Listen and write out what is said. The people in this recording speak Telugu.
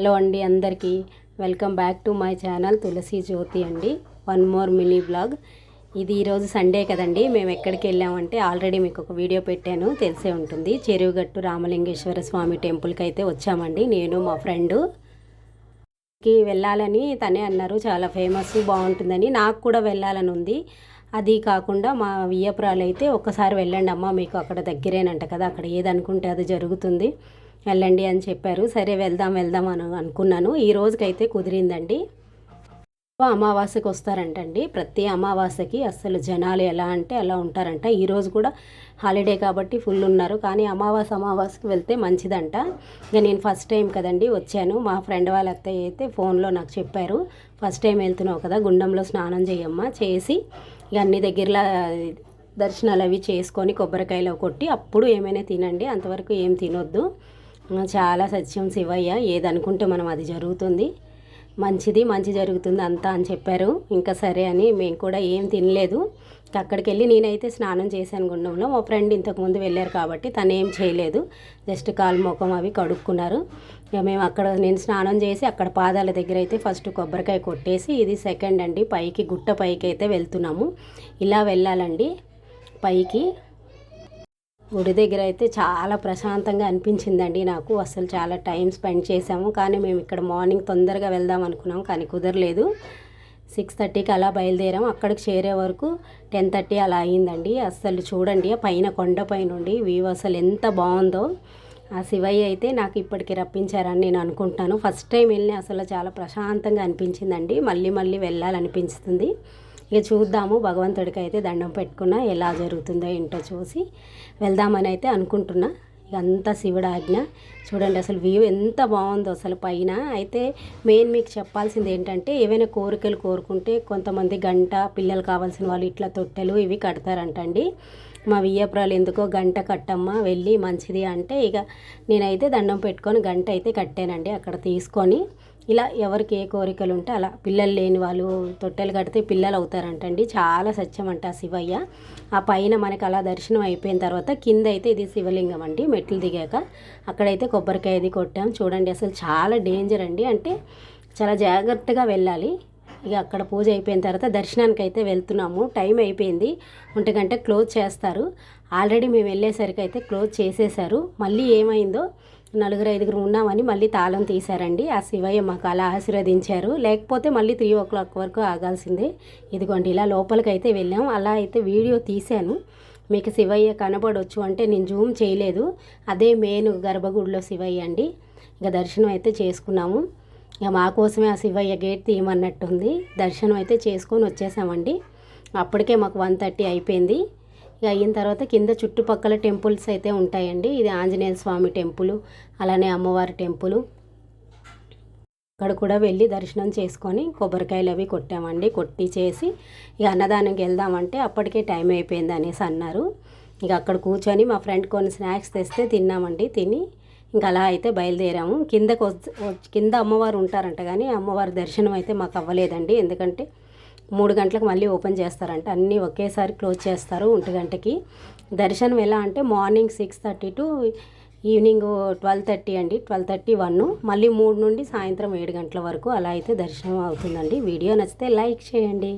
హలో అండి అందరికీ. Welcome back to my channel Tulasi Jyothi అండి. One more mini blog. ఇది ఈరోజు సండే కదండి. మేము ఎక్కడికి వెళ్ళామంటే ఆల్రెడీ మీకు ఒక వీడియో పెట్టాను. తెలిసే ఉంటుంది. చెరువుగట్టు రామలింగేశ్వర స్వామి టెంపుల్కి అయితే వచ్చామండి. నేను మా ఫ్రెండు. కి వెళ్ళాలని తనే అన్నారు. చాలా ఫేమస్ బాగుంటుందని. నాకు కూడా వెళ్ళాలని ఉంది. అది కాకుండా మా వియ్యపురాలు అయితే ఒక్కసారి వెళ్ళండి అమ్మ. మీకు అక్కడ దగ్గరేనంట కదా. అక్కడ ఏదనుకుంటే అది జరుగుతుంది. వెళ్ళండి అని చెప్పారు. సరే వెళ్దాం వెళ్దాం అని అనుకున్నాను. ఈ రోజుకైతే కుదిరిందండి. అమావాస్యకు వస్తారంటండి. ప్రతి అమావాస్యకి అస్సలు జనాలు ఎలా అంటే అలా ఉంటారంట. ఈరోజు కూడా హాలిడే కాబట్టి ఫుల్ ఉన్నారు. కానీ అమావాస్య అమావాస్యకి వెళ్తే మంచిదంట. ఇక నేను ఫస్ట్ టైం కదండి వచ్చాను. మా ఫ్రెండ్ వాళ్ళ అత్తయ్య అయితే ఫోన్లో నాకు చెప్పారు. ఫస్ట్ టైం వెళ్తున్నావు కదా గుండంలో స్నానం చేయమ్మా చేసి. ఇక అన్ని దగ్గరలో దర్శనాలు అవి చేసుకొని కొబ్బరికాయలు కొట్టి అప్పుడు ఏమైనా తినండి. అంతవరకు ఏం తినొద్దు. చాలా సత్యం శివయ్య ఏదనుకుంటే మనం అది జరుగుతుంది. మంచిది మంచి జరుగుతుంది అంతా అని చెప్పారు. ఇంకా సరే అని మేము కూడా ఏం తినలేదు. అక్కడికి వెళ్ళి నేనైతే స్నానం చేశాను గుండంలో. మా ఫ్రెండ్ ఇంతకుముందు వెళ్ళారు కాబట్టి తను ఏం చేయలేదు. జస్ట్ కాలు ముఖం అవి కడుక్కున్నారు. ఇక మేము అక్కడ నేను స్నానం చేసి అక్కడ పాదాల దగ్గర అయితే ఫస్ట్ కొబ్బరికాయ కొట్టేసి ఇది సెకండ్ అండి. పైకి గుట్ట పైకి అయితే వెళ్తున్నాము. ఇలా వెళ్ళాలండి. పైకి గుడి దగ్గర అయితే చాలా ప్రశాంతంగా అనిపించిందండి నాకు. అసలు చాలా టైం స్పెండ్ చేసాము కానీ మేము ఇక్కడ మార్నింగ్ తొందరగా వెళ్దాం అనుకున్నాం కానీ కుదరలేదు. సిక్స్ థర్టీకి అలా బయలుదేరాం. అక్కడికి చేరే వరకు టెన్ థర్టీ అలా అయిందండి. అసలు చూడండి పైన కొండపై నుండి వ్యూ అసలు ఎంత బాగుందో. ఆ శివయ్య అయితే నాకు ఇప్పటికి రప్పించారని నేను అనుకుంటాను ఫస్ట్ టైం వెళ్ళి అసలు చాలా ప్రశాంతంగా అనిపించిందండి. మళ్ళీ మళ్ళీ వెళ్ళాలనిపించుతుంది. ఇక చూద్దాము భగవంతుడికి అయితే దండం పెట్టుకున్నా ఎలా జరుగుతుందో ఏంటో చూసి వెళ్దామని అయితే అనుకుంటున్నా. ఇక అంతా శివుడు ఆజ్ఞ. చూడండి అసలు వ్యూ ఎంత బాగుందో అసలు పైన. అయితే మెయిన్ మీకు చెప్పాల్సింది ఏంటంటే ఏవైనా కోరికలు కోరుకుంటే కొంతమంది గంట పిల్లలు కావాల్సిన వాళ్ళు ఇట్లా తొట్టెలు ఇవి కడతారంటండి. మా వియ్యపురాలు ఎందుకో గంట కట్టమ్మ వెళ్ళి మంచిది అంటే ఇక నేనైతే దండం పెట్టుకొని గంట అయితే కట్టానండి అక్కడ తీసుకొని. ఇలా ఎవరికి ఏ కోరికలు ఉంటే అలా. పిల్లలు లేని వాళ్ళు తొట్టెలు కడితే పిల్లలు అవుతారంటండి. చాలా సత్యం అంట శివయ్య. ఆ పైన మనకి అలా దర్శనం అయిపోయిన తర్వాత కింద అయితే ఇది శివలింగం అండి. మెట్లు దిగాక అక్కడైతే కొబ్బరికాయ అది కొట్టాం. చూడండి అసలు చాలా డేంజర్ అండి. అంటే చాలా జాగ్రత్తగా వెళ్ళాలి. ఇక అక్కడ పూజ అయిపోయిన తర్వాత దర్శనానికి అయితే వెళ్తున్నాము. టైం అయిపోయింది. ఒంటి గంట క్లోజ్ చేస్తారు. ఆల్రెడీ మేము వెళ్ళేసరికి అయితే క్లోజ్ చేసేసారు మళ్ళీ ఏమైందో నలుగురు ఐదుగురు ఉన్నామని మళ్ళీ తాళం తీశారండి. ఆ శివయ్య మాకు అలా ఆశీర్వదించారు. లేకపోతే మళ్ళీ త్రీ ఓ క్లాక్ వరకు ఆగాల్సిందే. ఇదిగోండి ఇలా లోపలికి అయితే వెళ్ళాం. అలా అయితే వీడియో తీశాను. మీకు శివయ్య కనబడవచ్చు అంటే నేను జూమ్ చేయలేదు. అదే మెయిన్ గర్భగుడిలో శివయ్య అండి. ఇక దర్శనం అయితే చేసుకున్నాము. ఇక మా కోసమే ఆ శివయ్య గేట్ తీయమన్నట్టుంది. దర్శనం అయితే చేసుకొని వచ్చేసామండి. అప్పటికే మాకు వన్ థర్టీ అయిపోయింది. ఇక అయిన తర్వాత కింద చుట్టుపక్కల టెంపుల్స్ అయితే ఉంటాయండి. ఇది ఆంజనేయ స్వామి టెంపుల్ అలానే అమ్మవారి టెంపుల్. అక్కడ కూడా వెళ్ళి దర్శనం చేసుకొని కొబ్బరికాయలు అవి కొట్టామండి. కొట్టి చేసి ఇక అన్నదానంకి వెళ్దామంటే అప్పటికే టైం అయిపోయింది అనేసి అన్నారు. ఇక అక్కడ కూర్చొని మా ఫ్రెండ్ కొన్ని స్నాక్స్ తెస్తే తిన్నామండి తిని ఇంకా అలా అయితే బయలుదేరాము. కిందకు కింద అమ్మవారు ఉంటారంట కానీ అమ్మవారి దర్శనం అయితే మాకు అవ్వలేదండి. ఎందుకంటే మూడు గంటలకు మళ్ళీ ఓపెన్ చేస్తారంట. అన్నీ ఒకేసారి క్లోజ్ చేస్తారు ఒంటి గంటకి. దర్శనం ఎలా అంటే morning six thirty to evening twelve thirty అండి. Twelve thirty one. మళ్ళీ మూడు నుండి సాయంత్రం ఏడు గంటల వరకు అలా అయితే దర్శనం అవుతుందండి. వీడియో నచ్చితే లైక్ చేయండి.